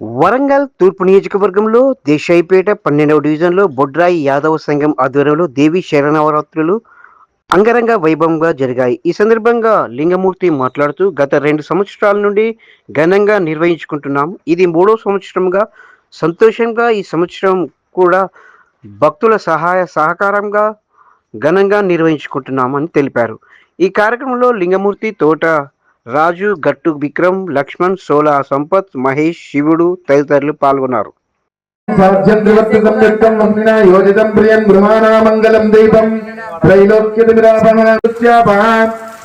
వరంగల్ తూర్పు నియోజకవర్గంలో దేశాయిపేట పన్నెండవ డివిజన్లో బొడ్రాయి యాదవ సంఘం ఆధ్వర్యంలో దేవి శరణవరాత్రులు అంగరంగ వైభవంగా జరిగాయి. ఈ సందర్భంగా లింగమూర్తి మాట్లాడుతూ గత రెండు సంవత్సరాల నుండి ఘనంగా నిర్వహించుకుంటున్నాం ఇది మూడో సంవత్సరంగా సంతోషంగా ఈ సంవత్సరం కూడా భక్తుల సహాయ సహకారంగా ఘనంగా నిర్వహించుకుంటున్నామని తెలిపారు. ఈ కార్యక్రమంలో లింగమూర్తి తోట రాజు గట్టు విక్రమ్ లక్ష్మణ్ సోలా సంపత్ మహేష్ శివుడు తదితరులు పాల్గొన్నారు.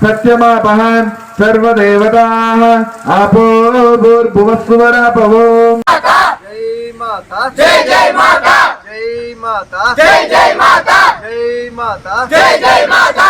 సత్యమాపహాన్ సర్వదేవతాః ఆపో భూర్భువస్సువరాపవో. మాతా! జై మాతా! జై జై మాతా! జై మాతా! జై జై మాతా!